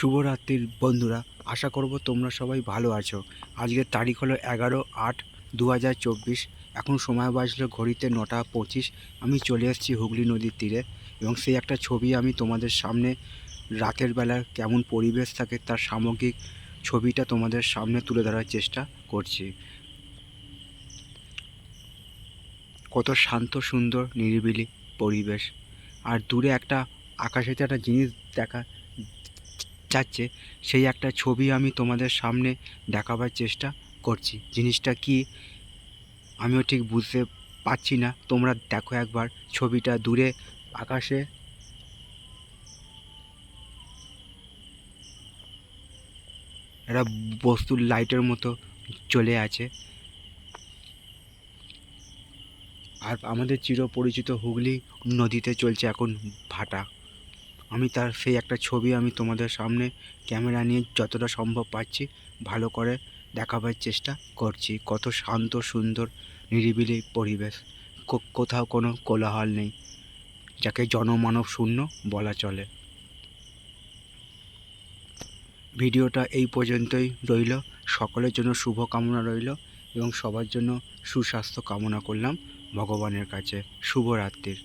শুভরাত্রির বন্ধুরা, আশা করব তোমরা সবাই ভালো আছো। আজকের তারিখ হলো এগারো আট দু এখন সময় বাজলো ঘড়িতে নটা পঁচিশ। আমি চলে এসেছি হুগলি নদীর তীরে এবং সেই একটা ছবি আমি তোমাদের সামনে, রাতের বেলা কেমন পরিবেশ থাকে তার সামগ্রিক ছবিটা তোমাদের সামনে তুলে ধরার চেষ্টা করছি। কত শান্ত, সুন্দর, নিরিবিলি পরিবেশ। আর দূরে একটা আকাশেতে একটা জিনিস দেখা যাচ্ছে, সেই একটা ছবি আমি তোমাদের সামনে দেখাবার চেষ্টা করছি। জিনিসটা কি, আমিও ঠিক বুঝতে পারছি না। তোমরা দেখো একবার ছবিটা দূরে আকাশে। একটা বস্তুর লাইটের মতো চলে আছে। আর আমাদের চিরপরিচিত হুগলি নদীতে চলছে এখন ভাটা। আমি তার সেই একটা ছবি আমি তোমাদের সামনে ক্যামেরা নিয়ে যতটা সম্ভব পাচ্ছি, ভালো করে দেখাবার চেষ্টা করছি। কত শান্ত, সুন্দর, নিরিবিলি পরিবেশ। কোথাও কোনো কোলাহল নেই, যাকে জনমানব শূন্য বলা চলে। ভিডিওটা এই পর্যন্তই রইল। সকলের জন্য শুভ কামনা রইল এবং সবার জন্য সুস্বাস্থ্য কামনা করলাম ভগবানের কাছে। শুভরাত্রির।